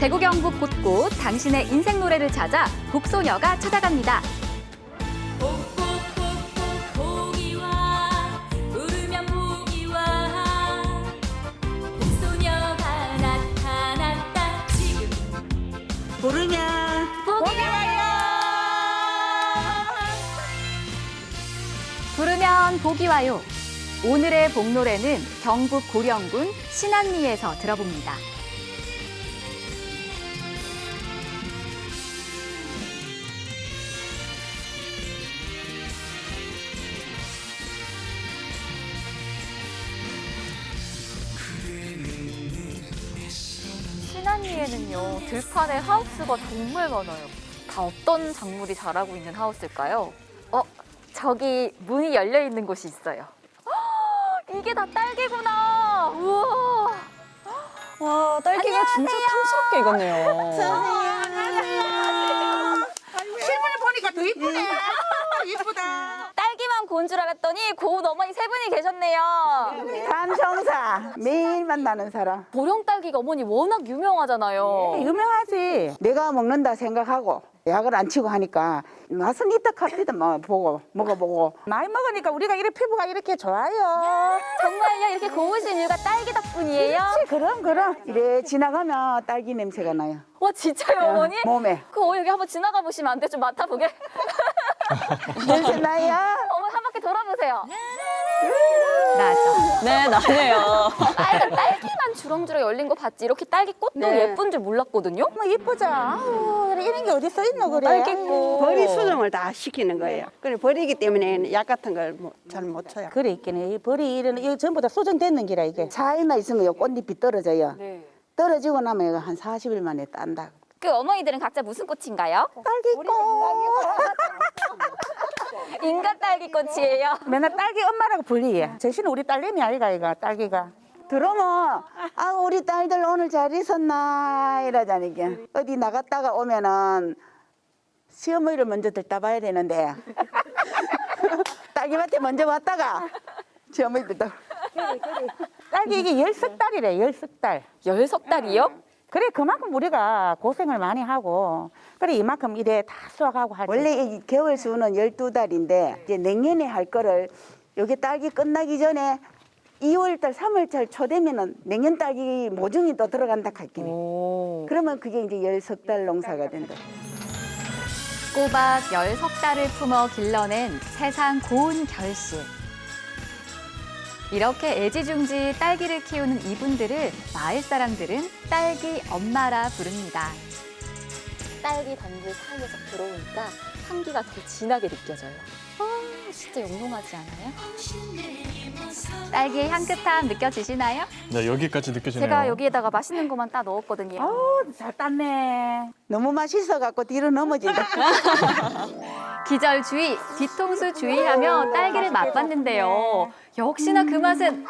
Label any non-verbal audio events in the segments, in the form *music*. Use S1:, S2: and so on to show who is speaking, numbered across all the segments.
S1: 대구 경북 곳곳 당신의 인생 노래를 찾아 복소녀가 찾아갑니다.
S2: 복복복복 보기와 부르면 보기와 복소녀가 나타났다 지금
S3: 부르면
S2: 보기 와요
S1: 부르면 복이 와요. 오늘의 복노래는 경북 고령군 신안리에서 들어봅니다.
S4: 신안리에는요 들판에 하우스가 정말 많아요. 다 어떤 작물이 자라고 있는 하우스일까요? 어 저기 문이 열려 있는 곳이 있어요. 헉, 이게 다 딸기구나. 우와.
S5: 와, 딸기가 진짜 탐스럽게 익었네요.
S3: 실물을 보니까 더 이쁘네. 이쁘다.
S4: 고운 줄 알았더니 고운 어머니 세 분이 계셨네요.
S6: 감성사 매일 만나는 사람
S4: 보령 딸기가 어머니 워낙 유명하잖아요.
S6: 유명하지 내가 먹는다 생각하고 약을 안 치고 하니까 맛은 있다 카피다 뭐 보고 먹어보고
S3: 많이 먹으니까 우리가 이렇게 피부가 이렇게 좋아요. *laughs*
S4: 정말요 이렇게 고우신 이유가 딸기 덕분이에요?
S6: 그럼 그럼 이래 지나가면 딸기 냄새가 나요
S4: 와 진짜요 어머니?
S6: 몸에
S4: 그 여기 한번 지나가 보시면 안 돼? 좀 맡아보게. *laughs*
S6: 냄새 나요
S4: 한 바퀴 돌아보세요.
S1: 나죠.
S5: 네, 나네요.
S4: 빨간 딸기만 주렁주렁 열린 거 봤지 이렇게 딸기 꽃도
S3: 네.
S4: 예쁜 줄 몰랐거든요.
S3: 뭐 이쁘죠. 아우, 그래, 이런 게 어디 써 있노 그래.
S4: 딸기꽃.
S7: 버리 수정을 다 시키는 거예요. 그래 버리기 때문에 약 같은 걸 잘 못 쳐요.
S3: 그래 있긴 해. 이 벌이 이런 이거 전부 다 소정됐는 기라 이게.
S6: 차이나 있으면 요 꽃잎이 떨어져요
S4: 네.
S6: 떨어지고 나면 이거 한 40일 만에 딴다
S4: 그 어머니들은 각자 무슨 꽃인가요?
S6: 딸기꽃
S4: 인간 딸기 꽃이에요.
S3: 맨날 딸기 엄마라고 불리해. 제시는 우리 딸내미 아이가 이가 딸기가.
S6: 들어오면 아 우리 딸들 오늘 잘 있었나 이러자니까 어디 나갔다가 오면은 시어머니를 먼저 들다 봐야 되는데 *laughs* 딸기밭에 먼저 왔다가 시어머니 들다
S3: 딸기 이게 열석 달이래 열석 달.
S4: 열석 달이요?
S3: 그래 그만큼 우리가 고생을 많이 하고 그래 이만큼 이래 다 수확하고 하지.
S6: 원래 이 겨울 수는 12달인데 이제 내년에 할 거를 여기 딸기 끝나기 전에 2월달, 3월달 초 되면은 내년 딸기 모종이 또 들어간다 할게. 그러면 그게 이제 열석 달 농사가 된다.
S1: 꼬박 열석 달을 품어 길러낸 세상 고운 결실. 이렇게 애지중지 딸기를 키우는 이분들을 마을 사람들은 딸기 엄마라 부릅니다.
S4: 딸기 단지 사이에서 들어오니까 향기가 더 진하게 느껴져요. 아 진짜 영롱하지 않아요?
S1: 딸기의 향긋함 느껴지시나요?
S8: 네, 여기까지 느껴지네요.
S4: 제가 여기에다가 맛있는 것만 따 넣었거든요.
S3: 아우 잘 땄네.
S6: 너무 맛있어 갖고 뒤로 넘어진다. *laughs*
S1: 기절 주의, 뒤통수 주의하며 딸기를 맛봤는데요. 역시나 그 맛은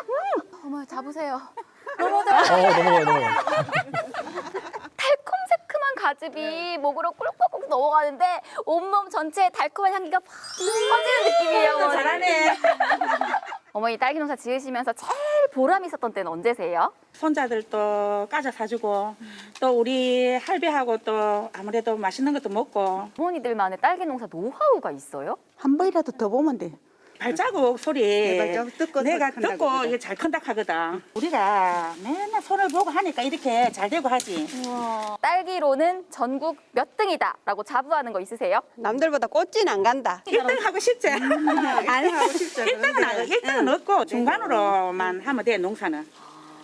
S4: 어머 잡으세요.
S8: 어, 넘어가요, 넘어가요. *laughs*
S4: 가즙이 목으로 꿀꺽꿀 넘어가는데 온몸 전체에 달콤한 향기가 팍 퍼지는 느낌이에요. 어머니.
S3: 잘하네. *laughs*
S4: 어머니 딸기 농사 지으시면서 제일 보람 있었던 때는 언제세요?
S9: 손자들도 까져 사주고 또 우리 할배하고 또 아무래도 맛있는 것도 먹고
S4: 어머니들만의 딸기 농사 노하우가 있어요?
S6: 한 번이라도 더 보면 돼.
S9: 발자국 소리
S6: 발자국 듣고
S9: 내가
S6: 큰다
S9: 듣고
S6: 그러거든.
S9: 이게 잘 큰다 하거든.
S3: 우리가 맨날 손을 보고 하니까 이렇게 잘 되고 하지.
S4: 딸기로는 전국 몇 등이다 라고 자부하는 거 있으세요?
S7: 남들보다 꽃진 안 간다.
S9: 1등 하고 싶지? 아니 하고 싶죠. 1등은 안, 1등은 없고 중간으로만 하면 돼 농사는.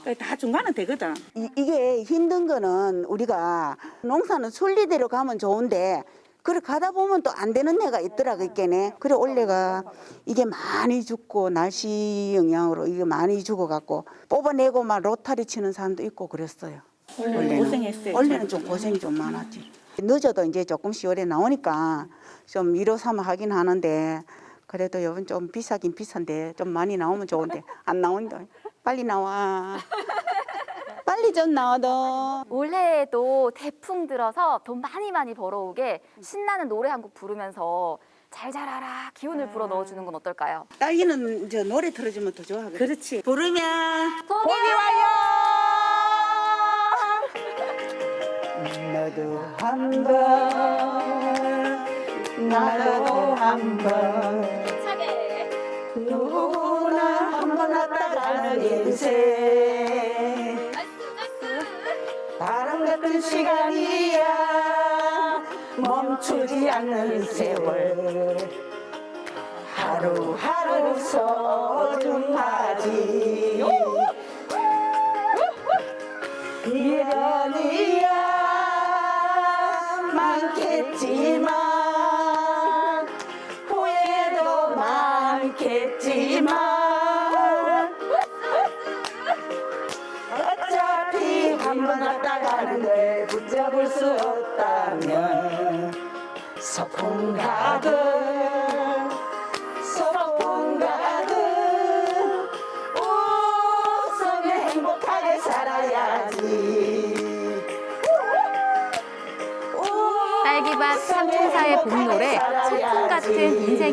S9: 그다 중간은 되거든.
S6: 이, 이게 힘든 거는 우리가 농사는 순리대로 가면 좋은데 그래 가다 보면 또 안 되는 애가 있더라고 있겠네. 그래 올해가 이게 많이 죽고 날씨 영향으로 이게 많이 죽어갖고 뽑아내고 막 로타리 치는 사람도 있고 그랬어요. 원래는.
S9: 고생했어요.
S6: 원래는 좀 고생이 좀 많았지. 늦어도 이제 조금씩 열에 나오니까 좀 위로 삼아 하긴 하는데 그래도 이번 좀 비싸긴 비싼데 좀 많이 나오면 좋은데 안 나온다. 빨리 나와. 빨리 좀 나와도.
S4: 올해에도 대풍 들어서 돈 많이 많이 벌어오게 신나는 노래 한 곡 부르면서 잘 자라라 기운을 불어 넣어주는 건 어떨까요?
S6: 딸기는 저 노래 틀어주면 더 좋아하거든.
S9: 그렇지.
S6: 부르면
S4: 복이 와요!
S6: 너도 한번 나도 한번 누구나 한번 왔다 가는 인생 바람 같은 시간이야. 멈추지 않는 세월. 하루하루 소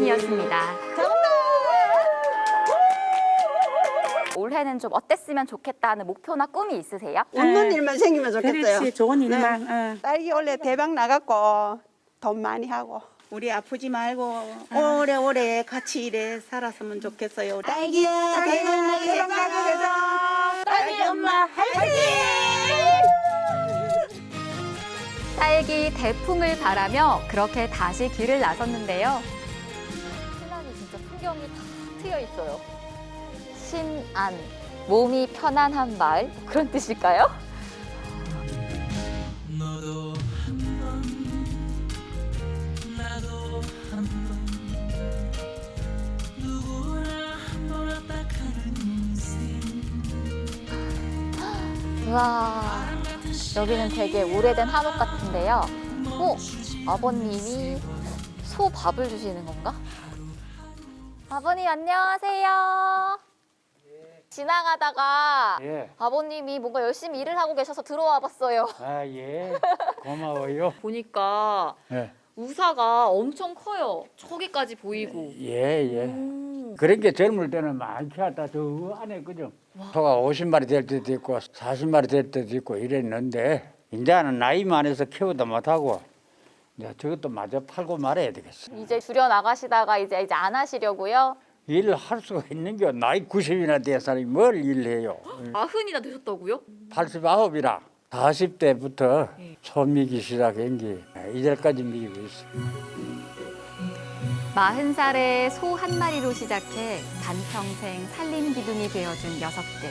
S1: 인생이었습니다. 올해는 좀 어땠으면 좋겠다는 목표나 꿈이 있으세요?
S7: 웃는 일만 생기면 좋겠어요.
S9: 그렇지 좋은
S7: 네.
S9: 일만 어.
S7: 딸기 원래 대박 나갔고 돈 많이 하고
S9: 우리 아프지 말고 오래오래 같이 이래 살았으면 좋겠어요.
S6: 딸기야 대단하게 생각하자 딸기 엄마 화이팅
S1: 딸기 대풍을 바라며 그렇게 다시 길을 나섰는데요.
S4: 트여 있어요. 신안, 몸이 편안한 마을 그런 뜻일까요? 와 여기는 되게 오래된 한옥 같은데요. 어? 아버님이 소 밥을 주시는 건가? 안녕하세요. 지나가다가
S10: 예.
S4: 아버님이 뭔가 열심히 일을 하고 계셔서 들어와 봤어요.
S10: 아, 예. 고마워요. *laughs*
S4: 보니까
S10: 예.
S4: 우사가 엄청 커요. 저기까지 보이고.
S10: 예, 예. 그런 게 젊을 때는 많이 키웠다. 저 안에 그죠? 소가 50마리 될 때도 있고 40마리 될 때도 있고 이랬는데 이제는 나이 많아서 키우도 못하고 이제 저것도 마저 팔고 말아야 되겠어.
S4: 이제 줄여 나가시다가 이제 이제 안 하시려고요.
S10: 일을 할 수가 있는 게 나이 90이나 된 사람이 뭘 일해요.
S4: 아흔이나 되셨다고요?
S10: 89이라 40대부터 소 미기 시작한 게 이제까지 미기고 있어.
S1: 마흔 살에 소 한 마리로 시작해 반평생 살림 기둥이 되어준 녀석들.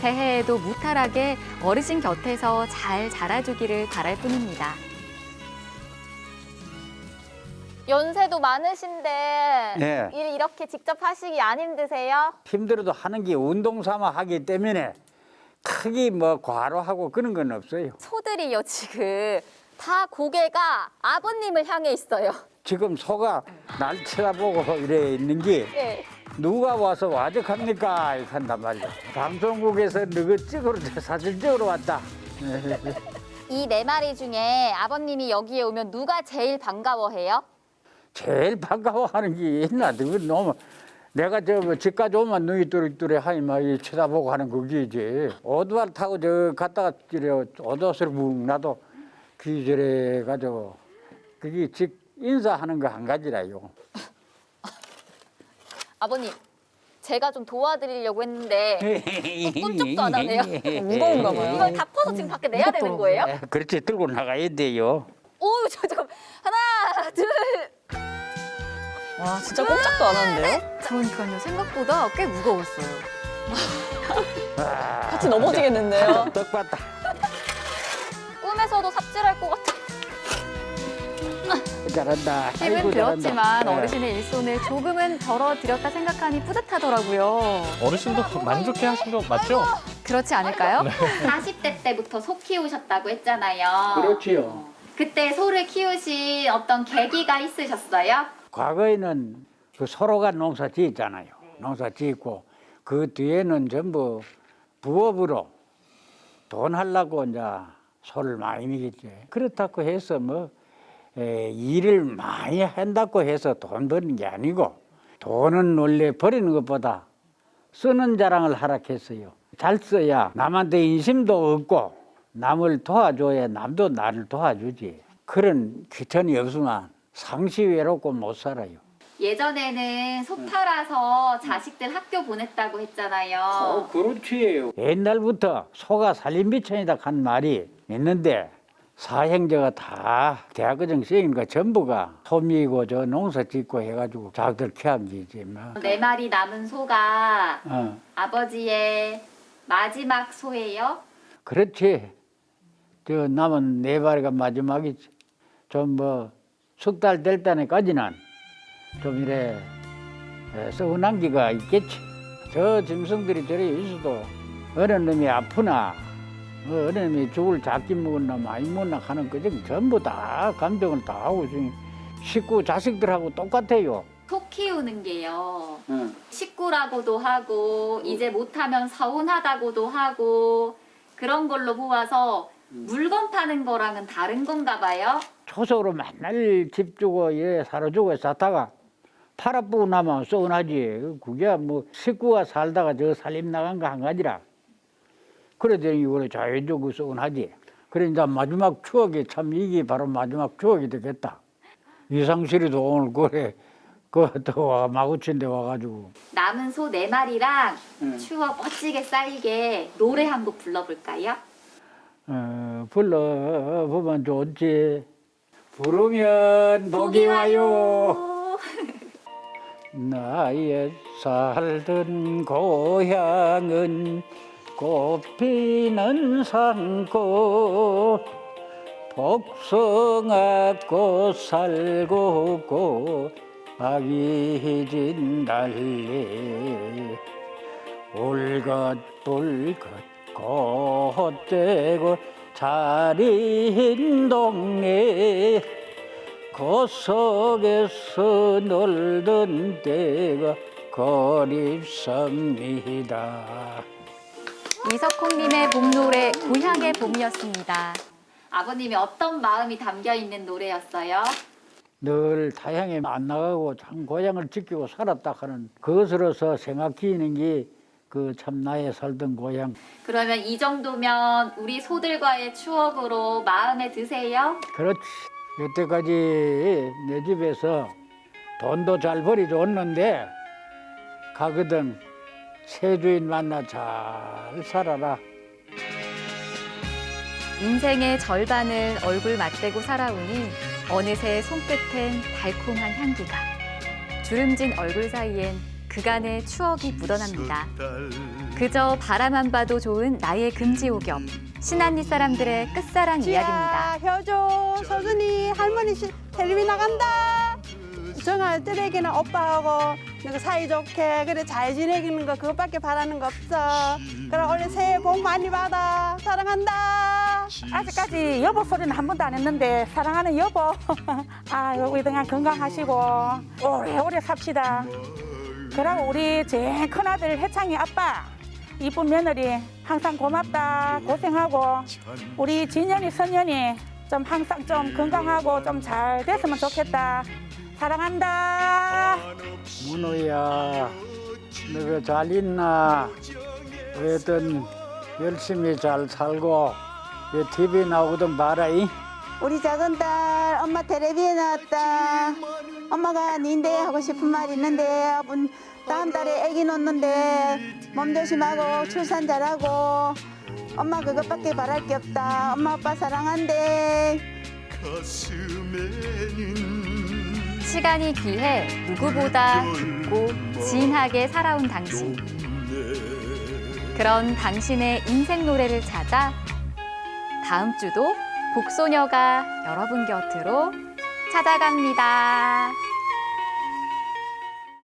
S1: 새해에도 무탈하게 어르신 곁에서 잘 자라주기를 바랄 뿐입니다.
S4: 연세도 많으신데
S10: 예.
S4: 일 이렇게 직접 하시기 안 힘드세요?
S10: 힘들어도 하는 게 운동 삼아 하기 때문에 크게 뭐 과로하고 그런 건 없어요.
S4: 소들이요 지금 다 고개가 아버님을 향해 있어요.
S10: 지금 소가 날 쳐다보고 이래 있는 게
S4: 예.
S10: 누가 와서 와적합니까? 이렇게 한단 말이야. 방송국에서 너그 찍으러 사진 찍으러 왔다. *laughs*
S4: 이 네 마리 중에 아버님이 여기에 오면 누가 제일 반가워해요?
S10: 제일 반가워하는 게 있나? 그거 너무 내가 저뭐 집까지 오면 눈이 뚜렷뚜렷 하니 막 쳐다보고 하는 거기지. 오토바이 타고 저 갔다가 이래 오도스를 묵 나도 귀절해 가지고 그게 집 인사하는 거 한 가지라요. *laughs*
S4: 아버님 제가 좀 도와드리려고 했는데 꿈쩍도 안 하네요. *laughs*
S5: 무거운가 봐요.
S4: 이걸 다 퍼서 지금 밖에 내야 되는 거예요?
S10: 에, 그렇지 들고 나가야 돼요.
S4: 오, 저 잠깐 하나, 둘.
S5: 와, 진짜 꼼짝도 안 하는데요?
S1: 그러니까요. 생각보다 꽤 무거웠어요.
S5: 같이 넘어지겠는데요?
S10: 떡 봤다.
S4: 꿈에서도 삽질할 것 같아.
S10: 잘한다.
S1: 힘은
S10: 아이고.
S1: 들었지만
S10: 예.
S1: 어르신의 일손을 조금은 덜어드렸다 생각하니 뿌듯하더라고요.
S8: 어르신도 만족해 하신 거 맞죠?
S1: 그렇지 않을까요?
S4: 40대 때부터 소 키우셨다고 했잖아요.
S10: 그렇지요.
S4: 그때 소를 키우신 어떤 계기가 있으셨어요?
S10: 과거에는 그 서로가 농사 지었잖아요. 농사 지었고 그 뒤에는 전부 부업으로 돈 하려고 이제 소를 많이 먹였지. 그렇다고 해서 뭐 에, 일을 많이 한다고 해서 돈 버는 게 아니고 돈은 원래 버리는 것보다 쓰는 자랑을 하락했어요. 잘 써야 남한테 인심도 얻고 남을 도와줘야 남도 나를 도와주지. 그런 귀천이 없으면 상시 외롭고 못 살아요.
S4: 예전에는 소 팔아서 자식들 학교 보냈다고 했잖아요.
S10: 그렇지. 옛날부터 소가 살림비천이다 한 말이 있는데 사형제가 다 대학교정 쓰니까 전부가 소미고 저 농사 짓고 해가지고 자기들 키운 게지 뭐.
S4: 네 마리 남은 소가
S10: 어,
S4: 아버지의 마지막 소예요.
S10: 그렇지. 저 남은 네 마리가 마지막이지. 좀 뭐 석 달 될 때까지는 좀 이래 에, 서운한 기가 있겠지. 저 짐승들이 저래 있어도 어느 놈이 아프나 어, 어느 놈이 죽을 작게 먹었나 많이 먹나 하는 그정 전부 다 감정을 다 하고 있으니 식구 자식들하고 똑같아요.
S4: 소 키우는 게요.
S10: 응.
S4: 식구라고도 하고 이제 못하면 서운하다고도 하고 그런 걸로 보아서 물건 파는 거랑은 다른 건가 봐요.
S10: 초석으로 맨날 집 주고 예 사료주고 사다가 팔아보고 나면 서운하지. 그게 뭐 식구가 살다가 저 살림 나간 거 한 가지라. 그러더니 이거를 자연적으로 서운하지. 그래 이제 마지막 추억이 참 이게 바로 마지막 추억이 되겠다. 이상실이도 오늘 그래 그또 와 마구친데 와가지고
S4: 남은 소 네 마리랑 추억 멋지게 쌓이게 노래 한 곡 불러볼까요?
S10: 어, 불러 보면 좋지. 부르면 복이 와요. *laughs* 나의 살던 고향은 꽃피는 산꽃 복숭아꽃 살고 꽃박이 진 달래 울긋불긋 꽃대고 자린 동네 그 속에서 놀던 때가 그립습니다.
S1: 이석홍님의 봄노래 고향의 봄이었습니다.
S4: 아버님이 어떤 마음이 담겨 있는 노래였어요?
S10: 늘 타향에 안 나가고 참 고향을 지키고 살았다 하는 그것으로서 생각히는 게 그 참 나의 살던 고향.
S4: 그러면 이 정도면 우리 소들과의 추억으로 마음에 드세요?
S10: 그렇지. 여태까지 내 집에서 돈도 잘 벌이줬는데 가거든 새 주인 만나 잘 살아라.
S1: 인생의 절반을 얼굴 맞대고 살아오니 어느새 손끝엔 달콤한 향기가 주름진 얼굴 사이엔 그간의 추억이 묻어납니다. 그저 바라만 봐도 좋은 나의 금지오겹 신안리 사람들의 끝사랑 이야기입니다.
S7: 효조, 서준이, 할머니 시- 텔레비 나간다. 정아, 뜰에기는 오빠하고 너가 사이좋게 그래 잘 지내기는 거 그것밖에 바라는 거 없어. 그럼 올해 새해 복 많이 받아. 사랑한다.
S3: 아직까지 여보 소리는 한 번도 안 했는데 사랑하는 여보 아 우리 등한 건강하시고 오래오래 삽시다 그리고 우리 제일 큰아들 해창이 아빠 이쁜 며느리 항상 고맙다 고생하고 우리 진현이 선현이 좀 항상 좀 건강하고 좀 잘 됐으면 좋겠다 사랑한다
S10: 문호야, 너가 잘 있나? 어떤 열심히 잘 살고 이 TV 나오거든 봐라이.
S6: 우리 작은 딸 엄마 텔레비에 나왔다. 엄마가 닌데 하고 싶은 말 있는데 다음 달에 아기 놓는데 몸 조심하고 출산 잘하고 엄마 그것밖에 바랄 게 없다. 엄마 아빠 사랑한대.
S1: 시간이 귀해 누구보다 깊고 진하게 살아온 당신. 그런 당신의 인생 노래를 찾아 다음 주도 복소녀가 여러분 곁으로 찾아갑니다.